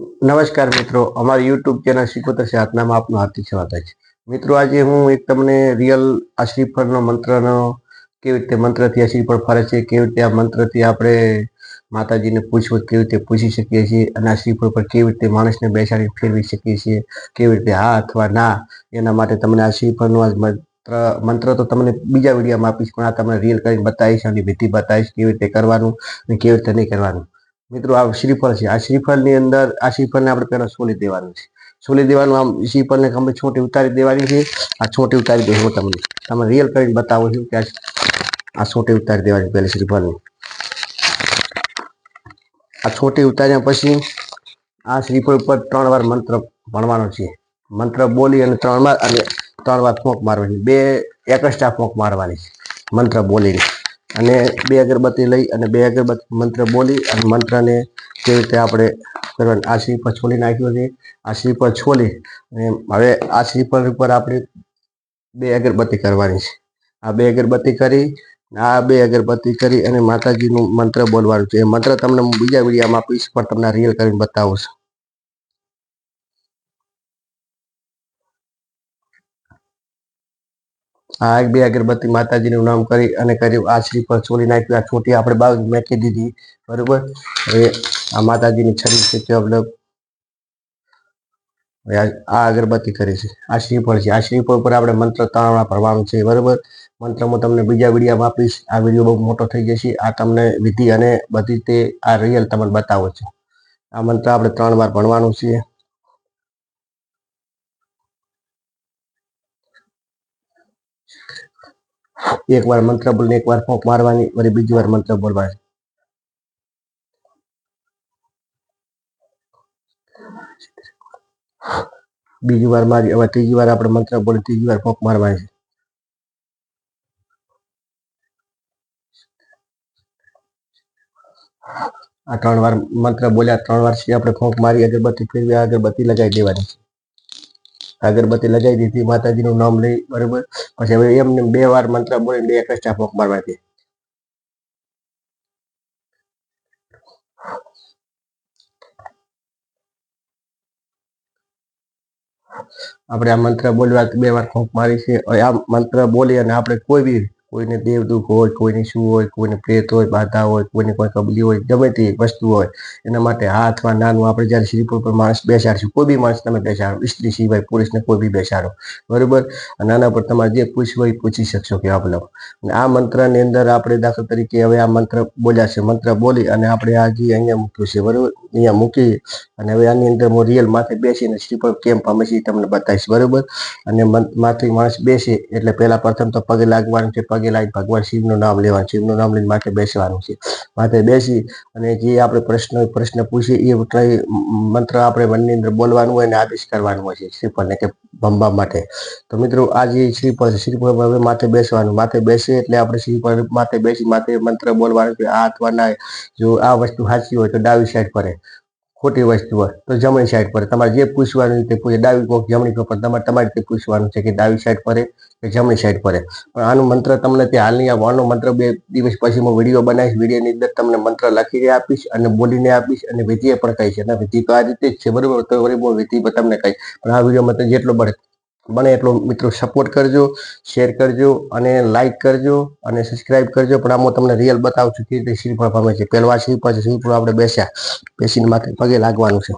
નમસ્કાર મિત્રો. અમારી યુટ્યુબ ચેનલ શીખોતર સાધનામાં આપનું હાર્દિક સ્વાગત છે. મિત્રો, આજે હું એક તમને રિયલ આ શ્રીફળનો મંત્રનો કેવી રીતે મંત્રથી આ શ્રીફળ ફરે છે, કેવી રીતે આ મંત્રથી આપણે માતાજીને પૂછવું, કેવી રીતે પૂછી શકીએ છીએ અને આ શ્રીફળ પર કેવી રીતે માણસને બેસાડી ફેરવી શકીએ છીએ, કેવી રીતે હા અથવા ના, એના માટે તમને આ શ્રીફળનો આ મંત્ર મંત્ર તો તમને બીજા વિડીયોમાં આપીશ, પણ આ તમને રિયલ કરીને બતાવીશ અને ભીતિ બતાવીશ કેવી રીતે કરવાનું અને કેવી રીતે નહીં કરવાનું. મિત્રો, આ શ્રીફળ છે. આ શ્રીફળની અંદર, આ શ્રીફળને આપણે પહેલાં સોલી દેવાનું છે. સોલી દેવાનું, આમ શ્રીફળને અમે છોટી ઉતારી દેવાની છે. આ છોટી ઉતારી દઉં હું તમને તમે રિયલ કરીને બતાવું છું કે આ છોટી ઉતારી દેવાની પહેલી શ્રીફળની. આ છોટી ઉતાર્યા પછી આ શ્રીફળ ઉપર ત્રણ વાર મંત્ર ભણવાનો છે. મંત્ર બોલી અને ત્રણ વાર, અને ત્રણ વાર ફોંક મારવાની બે એકસ્ટ્રા ફોંક મારવાની છે. મંત્ર બોલીને. અને બે અગરબત્તી લઈ અને બે અગરબત્તી મંત્ર બોલી અને મંત્રને કેવી રીતે આપણે કરવાનું? આ પર છોલી નાખ્યો છે. આ શ્રીફળ છોલી અને હવે આ પર ઉપર આપણે બે અગરબત્તી કરવાની છે. આ બે અગરબત્તી કરી, આ બે અગરબત્તી કરી અને માતાજીનું મંત્ર બોલવાનું છે. એ મંત્ર તમને બીજા વિડીયામાં આપીશ, પણ તમને રિયલ કરીને બતાવું છું. આ એક બે અગરબત્તી માતાજીનું નામ કરી અને કર્યું. આ શ્રી પર છોલી નાખ્યું આ છોટી આપણે બાજુ મેકી દીધી. બરોબર? હવે આ માતાજીની છરી છે તે આપણે આ અગરબત્તી કરી છે. આ શ્રીફળ છે. આ શ્રીફળ ઉપર આપણે મંત્ર ત્રણ ભરવાનું છે. બરોબર? મંત્ર હું તમને બીજા વિડીયોમાં આપીશ. આ વીડિયો બહુ મોટો થઈ જશે. આ તમને વિધિ અને બધી તે આ રિયલ તમને બતાવો છે. આ મંત્ર આપણે ત્રણ વાર ભણવાનું છે. એક વાર મંત્ર બોલીને એક વાર ફોંક મારવાની વળી બીજી વાર મંત્ર બોલવાની બીજી વાર મારી હવે ત્રીજી વાર આપણે મંત્ર બોલી ત્રીજી વાર ફોંક મારવાની છે આ ત્રણ વાર મંત્ર બોલ્યા, ત્રણ વાર છે આપણે ફોંક મારી, અગરબત્તી ફેરવી આ અગરબત્તી લગાવી દેવાની છે. અગરબત્તી લગાવી દીધી, માતાજીનું નામ લઈ, બરોબર? પછી હવે એમને બે વાર મંત્ર બોલી બે કષ્ટા મારવા દે આપણે આ મંત્ર બોલવા બે વાર ફોંક મારી છે. આ મંત્ર બોલી અને આપણે કોઈ બી કોઈને દેવદુખ હોય, કોઈને શું હોય, કોઈને પ્રેત હોય, બાધા હોય, કોઈને કોઈ કબલી હોય, ગમે તે વસ્તુ હોય, એના માટે હા અથવા નાનું આપણે જ્યારે શ્રીપુર પર માણસ બેસાડશું, કોઈ બી માણસ તમે બેસાડો સ્ત્રી સિવાય પુરુષને કોઈ બી બેસાડો, બરોબર? અને આના પર તમારે જે પૂછવું હોય પૂછી શકશો કે આપ અને આ મંત્રની અંદર આપણે દાખલા તરીકે હવે આ મંત્ર બોલ્યા મંત્ર બોલી અને આપણે આ અહીંયા મૂક્યું છે, બરોબર? અહીંયા મૂકી અને હવે આની અંદર હું રિયલ માથે બેસીને શ્રીપુર કેમ પામે છે તમને બતાવીશ, બરોબર? અને માથે માણસ બેસે એટલે પહેલા પ્રથમ તો પગે લાગવાનું છે, પગે લાગી, ભગવાન શિવનું નામ લેવાનું, શિવનું નામ લઈને માથે બેસવાનું છે. માથે બેસી અને જે આપણે પ્રશ્ન પ્રશ્ન પૂછીએ એ મંત્ર આપણે મનની અંદર બોલવાનું હોય અને આદેશ કરવાનું હોય છે શ્રીફળને કે ભમવા માટે તો મિત્રો, આ જે શ્રીફળ છે, શ્રીફળ હવે માથે બેસવાનું. માથે બેસે એટલે આપણે શ્રીફળ માથે બેસી માથે મંત્ર બોલવાનું કે આ અથવા જો આ વસ્તુ સાચી હોય તો ડાબી સાઈડ ફરે. ખોટી વસ્તુ હોય તો જમણી સાઈડ પર. તમારે જે પૂછવાનું તે પૂછે. ડાબી કોક જમણી કોક, પણ તમારે તમારી રીતે પૂછવાનું છે કે ડાબી સાઈડ પર કે જમણી સાઈડ પર પણ આનું મંત્ર તમને તે હાલની આનો મંત્ર બે દિવસ પછી હું વીડિયો બનાવીશ. વિડીયોની અંદર તમને મંત્ર લખીને આપીશ અને બોલીને આપીશ અને વિધિએ પણ કહીશ. અને વિધિ તો આ રીતે જ છે. બરોબર? તો હું વિધિ પણ તમને કહીશ. પણ આ વિડીયોમાં તો જેટલો બને બને એટલો મિત્રો સપોર્ટ કરજો શેર કરજો અને લાઇક કરજો અને સબસ્ક્રાઇબ કરજો. પણ આમાં તમને રિયલ બતાવું છું કે રીતે શ્રીફળ પામે છે. પહેલવા શ્રીફળ છે શ્રીફળ આપણે બેસ્યા. બેસીને માથે પગે લાગવાનું છે.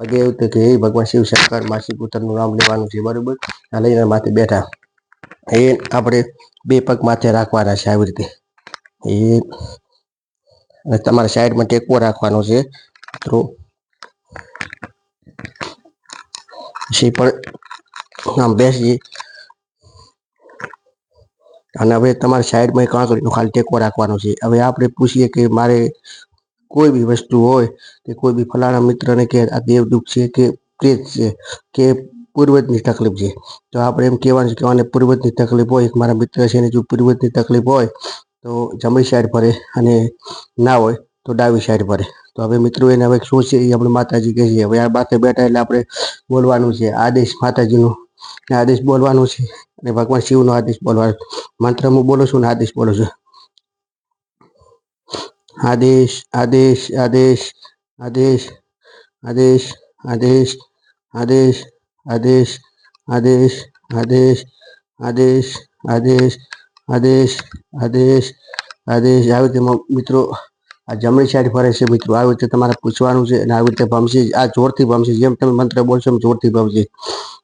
પગે એવું કે એ ભગવાન શિવ શંકર, માસી પુત્રનું નામ લેવાનું છે. બરોબર? આ લઈને માથે બેઠા. એ આપણે બે પગ માથે રાખવાના છે આવી રીતે. એ અને તમારા સાઈડમાં ટેકો રાખવાનો છે. મિત્રો. પછી પણ આમ બેસી. અને હવે તમારી સાઈડમાં એક આંગળીનો ખાલી ટેકો રાખવાનો છે. હવે આપણે પૂછીએ કે મારે કોઈ બી વસ્તુ હોય કે કોઈ બી ફલાણા મિત્રને કે આ દેવદુખ છે કે પ્રેત છે કે પૂર્વજની તકલીફ છે. તો આપણે એમ કહેવાનું છે કે પૂર્વજની તકલીફ હોય મારા મિત્ર છે એને જો પૂર્વજની તકલીફ હોય, તો જમણી સાઈડ ફરે અને ના હોય, તો ડાબી સાઈડ ભરે તો હવે મિત્રો એને હવે શું છે એ આપણે માતાજી કહે છે. હવે આ માથે બેઠા એટલે આપણે બોલવાનું છે. આદેશ માતાજીનો આદેશ બોલવાનો છે અને ભગવાન શિવનો આદેશ બોલવાનો મંત્ર હું બોલું છું ને આદેશ બોલું છું આદેશ આદેશ આદેશ આદેશ આદેશ આદેશ આદેશ આદેશ આદેશ આદેશ આદેશ આદેશ આદેશ આદેશ આદેશ આવી રીતે મિત્રો આ જમણી સાઈડ ફરે છે મિત્રો આવી રીતે તમારે પૂછવાનું છે અને આવી રીતે ભમશે આ જોરથી ભમશે જેમ તમે મંત્ર બોલશો એમ જોરથી ભમશે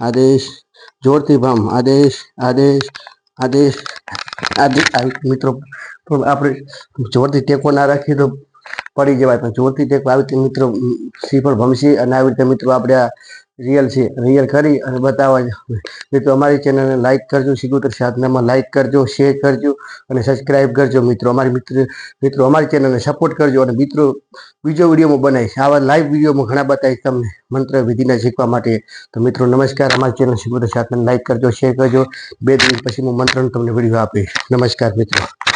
આદેશ, જોરથી ભમ, આદેશ આદેશ આદેશ. આદેશ મિત્રો આપણે જોરથી ટેકો ના રાખીએ તો પડી જવાય, પણ જોરથી ટેકો આવી રીતે મિત્રો શ્રીફળ ભમશી અને આવી રીતે મિત્રો આપણે આ રિયલ છે રિયલ કરી અને બતાવવા. મિત્રો, અમારી ચેનલને લાઇક કરજો સિગુતર સાધનામાં લાઇક કરજો શેર કરજો અને સબસ્ક્રાઇબ કરજો મિત્રો. અમારી મિત્ર, મિત્રો, અમારી ચેનલને સપોર્ટ કરજો અને મિત્રો, બીજો વિડીયોમાં બનાવીશ. આવા લાઈવ વિડીયોમાં ઘણા બતાવીશ તમને મંત્ર વિધિના શીખવા માટે. તો મિત્રો, નમસ્કાર. અમારી ચેનલ સિગુતર સાધનાને લાઇક કરજો શેર કરજો. બે દિવસ પછી હું મંત્રનો તમને વીડિયો આપીશ. નમસ્કાર મિત્રો.